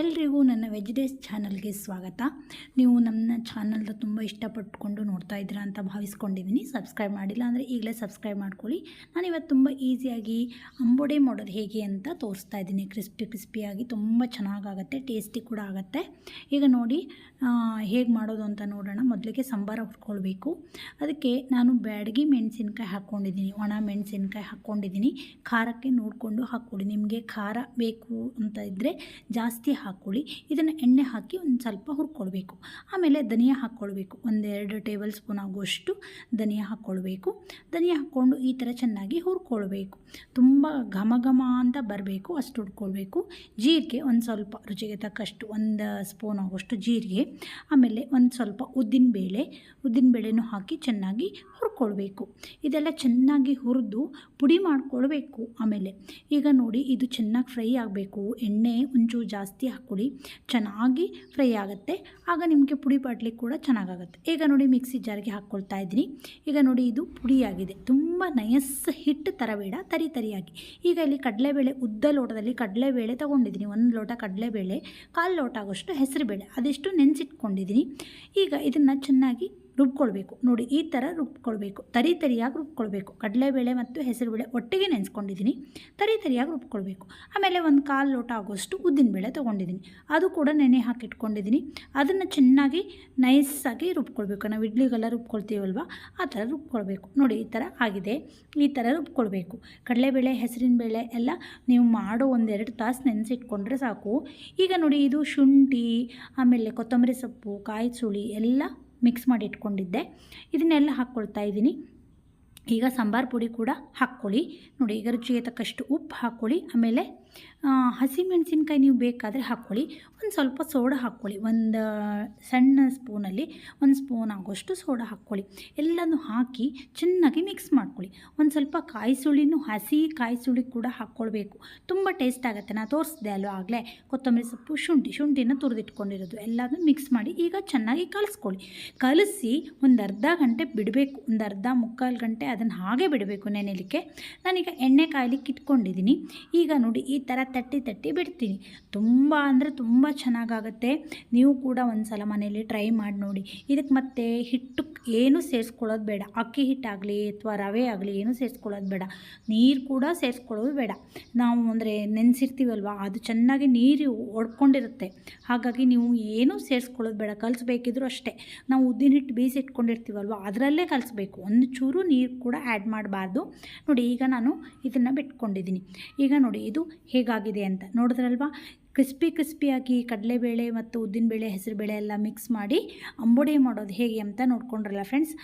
ಎಲ್ರಿಗೂ ನನ್ನ ವೆಜಿಟೇಸ್ ಚಾನಲ್ಗೆ ಸ್ವಾಗತ. ನೀವು ನನ್ನ ಚಾನಲ್ನ ತುಂಬ ಇಷ್ಟಪಟ್ಟುಕೊಂಡು ನೋಡ್ತಾ ಇದ್ದೀರಾ ಅಂತ ಭಾವಿಸ್ಕೊಂಡಿದ್ದೀನಿ. ಸಬ್ಸ್ಕ್ರೈಬ್ ಮಾಡಿಲ್ಲ ಅಂದರೆ ಈಗಲೇ ಸಬ್ಸ್ಕ್ರೈಬ್ ಮಾಡ್ಕೊಳ್ಳಿ. ನಾನು ಇವತ್ತು ತುಂಬ ಈಸಿಯಾಗಿ ಅಂಬೋಡೆ ಮಾಡೋದು ಹೇಗೆ ಅಂತ ತೋರಿಸ್ತಾ ಇದ್ದೀನಿ. ಕ್ರಿಸ್ಪಿ ಕ್ರಿಸ್ಪಿಯಾಗಿ ತುಂಬ ಚೆನ್ನಾಗಾಗತ್ತೆ, ಟೇಸ್ಟಿ ಕೂಡ ಆಗುತ್ತೆ. ಈಗ ನೋಡಿ ಹೇಗೆ ಮಾಡೋದು ಅಂತ ನೋಡೋಣ. ಮೊದಲಿಗೆ ಸಂಬಾರ ಹುರ್ಕೊಳ್ಬೇಕು. ಅದಕ್ಕೆ ನಾನು ಬ್ಯಾಡಗಿ ಮೆಣಸಿನ್ಕಾಯಿ ಹಾಕ್ಕೊಂಡಿದ್ದೀನಿ. ಒಣ ಮೆಣಸಿನ್ಕಾಯಿ ಹಾಕ್ಕೊಂಡಿದ್ದೀನಿ. ಖಾರಕ್ಕೆ ನೋಡಿಕೊಂಡು ಹಾಕ್ಕೊಡಿ. ನಿಮಗೆ ಖಾರ ಬೇಕು ಅಂತ ಇದ್ದರೆ ಜಾಸ್ತಿ ಹಾಕ್ಕೊಳ್ಳಿ. ಇದನ್ನು ಎಣ್ಣೆ ಹಾಕಿ ಒಂದು ಸ್ವಲ್ಪ ಹುರ್ಕೊಳ್ಬೇಕು. ಆಮೇಲೆ ಧನಿಯಾ ಹಾಕ್ಕೊಳ್ಬೇಕು. ಒಂದೆರಡು ಟೇಬಲ್ ಸ್ಪೂನ್ ಆಗುವಷ್ಟು ಧನಿಯಾ ಹಾಕ್ಕೊಳ್ಬೇಕು. ಧನಿಯಾ ಹಾಕ್ಕೊಂಡು ಈ ಥರ ಚೆನ್ನಾಗಿ ಹುರ್ಕೊಳ್ಬೇಕು. ತುಂಬ ಘಮ ಘಮ ಅಂತ ಬರಬೇಕು, ಅಷ್ಟು ಹುಡ್ಕೊಳ್ಬೇಕು ಜೀರಿಗೆ ಒಂದು ಸ್ವಲ್ಪ, ರುಚಿಗೆ ತಕ್ಕಷ್ಟು ಒಂದು ಸ್ಪೂನ್ ಆಗುವಷ್ಟು ಜೀರಿಗೆ. ಆಮೇಲೆ ಒಂದು ಸ್ವಲ್ಪ ಉದ್ದಿನಬೇಳೆ ಉದ್ದಿನಬೇಳೆನೂ ಹಾಕಿ ಚೆನ್ನಾಗಿ ಹುರ್ಕೊಳ್ಬೇಕು. ಇದೆಲ್ಲ ಚೆನ್ನಾಗಿ ಹುರಿದು ಪುಡಿ ಮಾಡ್ಕೊಳ್ಬೇಕು ಆಮೇಲೆ. ಈಗ ನೋಡಿ, ಇದು ಚೆನ್ನಾಗಿ ಫ್ರೈ ಆಗಬೇಕು. ಎಣ್ಣೆ ಒಂಚೂರು ಜಾಸ್ತಿ ಹಾಕ್ಕೊಡಿ. ಚೆನ್ನಾಗಿ ಫ್ರೈ ಆಗುತ್ತೆ. ಆಗ ನಿಮಗೆ ಪುಡಿ ಪಾಟ್ಲಿ ಕೂಡ ಚೆನ್ನಾಗಾಗುತ್ತೆ. ಈಗ ನೋಡಿ ಮಿಕ್ಸಿ ಜಾರಿಗೆ ಹಾಕ್ಕೊಳ್ತಾ ಇದ್ದೀನಿ. ಈಗ ನೋಡಿ ಇದು ಪುಡಿಯಾಗಿದೆ. ತುಂಬ ನಯಸ್ ಹಿಟ್ಟು ಥರ ಬೇಡ, ತರಿ ತರಿಯಾಗಿ. ಈಗ ಇಲ್ಲಿ ಕಡಲೆಬೇಳೆ, ಉದ್ದ ಲೋಟದಲ್ಲಿ ಕಡಲೆಬೇಳೆ ತೊಗೊಂಡಿದ್ದೀನಿ. ಒಂದು ಲೋಟ ಕಡಲೆಬೇಳೆ, ಕಾಲು ಲೋಟ ಆಗೋಷ್ಟು ಹೆಸರುಬೇಳೆ, ಅದೆಷ್ಟು ನೆನೆಸಿಟ್ಕೊಂಡಿದ್ದೀನಿ. ಈಗ ಇದನ್ನು ಚೆನ್ನಾಗಿ ರುಬ್ಕೊಳ್ಬೇಕು. ನೋಡಿ, ಈ ಥರ ರುಬ್ಕೊಳ್ಬೇಕು. ತರಿ ತರಿಯಾಗಿ ರುಬ್ಕೊಳ್ಬೇಕು. ಕಡಲೆಬೇಳೆ ಮತ್ತು ಹೆಸರುಬೇಳೆ ಒಟ್ಟಿಗೆ ನೆನೆಸ್ಕೊಂಡಿದ್ದೀನಿ. ತರಿ ತರಿಯಾಗಿ ರುಬ್ಕೊಳ್ಬೇಕು. ಆಮೇಲೆ ಒಂದು ಕಾಲು ಲೋಟ ಆಗೋಷ್ಟು ಉದ್ದಿನಬೇಳೆ ತೊಗೊಂಡಿದ್ದೀನಿ. ಅದು ಕೂಡ ನೆನೆ ಹಾಕಿಟ್ಕೊಂಡಿದ್ದೀನಿ ಅದನ್ನು ಚೆನ್ನಾಗಿ ನೈಸಾಗಿ ರುಬ್ಕೊಳ್ಬೇಕು. ನಾವು ಇಡ್ಲಿಗೆಲ್ಲ ರುಬ್ಕೊಳ್ತೀವಲ್ವ? ಆ ಥರ ರುಬ್ಕೊಳ್ಬೇಕು. ನೋಡಿ, ಈ ಥರ ಆಗಿದೆ. ಈ ಥರ ರುಬ್ಕೊಳ್ಬೇಕು. ಕಡಲೆಬೇಳೆ, ಹೆಸರಿನ ಬೇಳೆ ಎಲ್ಲ ನೀವು ಮಾಡೋ ಒಂದೆರಡು ತಾಸು ನೆನೆಸಿಟ್ಕೊಂಡ್ರೆ ಸಾಕು. ಈಗ ನೋಡಿ, ಇದು ಶುಂಠಿ, ಆಮೇಲೆ ಕೊತ್ತಂಬರಿ ಸೊಪ್ಪು ಕಾಯಿ ಸುಳಿ ಎಲ್ಲ ಮಿಕ್ಸ್ ಮಾಡಿ ಇಟ್ಕೊಂಡಿದ್ದೆ. ಇದನ್ನೆಲ್ಲ ಹಾಕ್ಕೊಳ್ತಾ ಇದ್ದೀನಿ. ಈಗ ಸಾಂಬಾರು ಪುಡಿ ಕೂಡ ಹಾಕ್ಕೊಳ್ಳಿ. ನೋಡಿ, ಈಗ ರುಚಿಗೆ ತಕ್ಕಷ್ಟು ಉಪ್ಪು ಹಾಕ್ಕೊಳ್ಳಿ. ಆಮೇಲೆ ಹಸಿಮೆಣಸಿನ್ಕಾಯಿ ನೀವು ಬೇಕಾದರೆ ಹಾಕ್ಕೊಳ್ಳಿ. ಒಂದು ಸ್ವಲ್ಪ ಸೋಡಾ ಹಾಕ್ಕೊಳ್ಳಿ. ಒಂದು, ಸಣ್ಣ ಸ್ಪೂನಲ್ಲಿ ಒಂದು ಸ್ಪೂನ್ ಆಗೋಷ್ಟು ಸೋಡಾ ಹಾಕ್ಕೊಳ್ಳಿ. ಎಲ್ಲನೂ ಹಾಕಿ ಚೆನ್ನಾಗಿ ಮಿಕ್ಸ್ ಮಾಡ್ಕೊಳ್ಳಿ. ಒಂದು ಸ್ವಲ್ಪ ಕಾಯಿ ಸುಳಿನೂ ಹಸಿ ಕಾಯಿ ಸುಳಿ ಕೂಡ ಹಾಕ್ಕೊಳ್ಬೇಕು. ತುಂಬ ಟೇಸ್ಟ್ ಆಗುತ್ತೆ. ನಾನು ತೋರಿಸಿದೆ ಅಲ್ಲೂ ಆಗಲೇ? ಕೊತ್ತಂಬರಿ ಸೊಪ್ಪು, ಶುಂಠಿ, ಶುಂಠಿನ ತುರಿದಿಟ್ಕೊಂಡಿರೋದು. ಎಲ್ಲದೂ ಮಿಕ್ಸ್ ಮಾಡಿ ಈಗ ಚೆನ್ನಾಗಿ ಕಲಿಸ್ಕೊಳ್ಳಿ. ಕಲಸಿ ಒಂದು ಅರ್ಧ ಗಂಟೆ ಬಿಡಬೇಕು. ಒಂದು ಅರ್ಧ ಮುಕ್ಕಾಲು ಗಂಟೆ ಅದನ್ನು ಹಾಗೆ ಬಿಡಬೇಕು ನೆನೆಲಿಕ್ಕೆ. ನಾನೀಗ ಎಣ್ಣೆ ಕಾಯ್ಲಿಕ್ಕೆ ಇಟ್ಕೊಂಡಿದ್ದೀನಿ. ಈಗ ನೋಡಿ ಈ ಥರ ತಟ್ಟಿ ತಟ್ಟಿ ಬಿಡ್ತೀನಿ. ತುಂಬ ಅಂದರೆ ತುಂಬ ಚೆನ್ನಾಗಾಗುತ್ತೆ. ನೀವು ಕೂಡ ಒಂದು ಸಲ ಮನೇಲಿ ಟ್ರೈ ಮಾಡಿ ನೋಡಿ. ಇದಕ್ಕೆ ಮತ್ತೆ ಹಿಟ್ಟು ಏನು ಸೇರಿಸ್ಕೊಳ್ಳೋದು ಬೇಡ. ಅಕ್ಕಿ ಹಿಟ್ಟಾಗಲಿ ಅಥವಾ ರವೆ ಆಗಲಿ ಏನು ಸೇರಿಸ್ಕೊಳ್ಳೋದು ಬೇಡ. ನೀರು ಕೂಡ ಸೇರಿಸ್ಕೊಳ್ಳೋದು ಬೇಡ. ನಾವು ಅಂದರೆ ನೆನೆಸಿರ್ತೀವಲ್ವ, ಅದು ಚೆನ್ನಾಗಿ ನೀರು ಒಡ್ಕೊಂಡಿರುತ್ತೆ. ಹಾಗಾಗಿ ನೀವು ಏನೂ ಸೇರಿಸ್ಕೊಳ್ಳೋದು ಬೇಡ. ಕಲಿಸ್ಬೇಕಿದ್ರು ಅಷ್ಟೇ. ನಾವು ಉದ್ದಿನ ಹಿಟ್ಟು ಬೀಸಿ ಇಟ್ಕೊಂಡಿರ್ತೀವಲ್ವ, ಅದರಲ್ಲೇ ಕಲಿಸ್ಬೇಕು. ಒಂದು ಚೂರು ನೀರು ಕೂಡ ಆ್ಯಡ್ ಮಾಡಬಾರ್ದು. ನೋಡಿ, ಈಗ ನಾನು ಇದನ್ನು ಬಿಟ್ಕೊಂಡಿದ್ದೀನಿ. ಈಗ ನೋಡಿ, ಇದು ಹೇಗಾಗಿದೆ ಅಂತ ನೋಡಿದ್ರಲ್ವಾ? ಕ್ರಿಸ್ಪಿ ಕ್ರಿಸ್ಪಿಯಾಗಿ ಕಡಲೆಬೇಳೆ ಮತ್ತು ಉದ್ದಿನಬೇಳೆ, ಹೆಸರುಬೇಳೆ ಎಲ್ಲ ಮಿಕ್ಸ್ ಮಾಡಿ ಅಂಬೊಡೆ ಮಾಡೋದು ಹೇಗೆ ಅಂತ ನೋಡ್ಕೊಂಡ್ರಲ್ಲ ಫ್ರೆಂಡ್ಸ್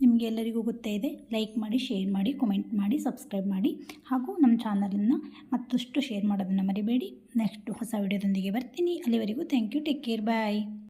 ನಿಮಗೆ ಎಲ್ಲರಿಗೂ ಗೊತ್ತೇ ಇದೆ. ಲೈಕ್ ಮಾಡಿ ಶೇರ್ ಮಾಡಿ ಕಮೆಂಟ್ ಮಾಡಿ ಸಬ್ಸ್ಕ್ರೈಬ್ ಮಾಡಿ. ಹಾಗೂ ನಮ್ಮ ಚಾನಲನ್ನು ಮತ್ತಷ್ಟು ಶೇರ್ ಮಾಡೋದನ್ನು ಮರಿಬೇಡಿ. ನೆಕ್ಸ್ಟ್ ಹೊಸ ವೀಡಿಯೋದೊಂದಿಗೆ ಬರ್ತೀನಿ. ಅಲ್ಲಿವರೆಗೂ thank you take care bye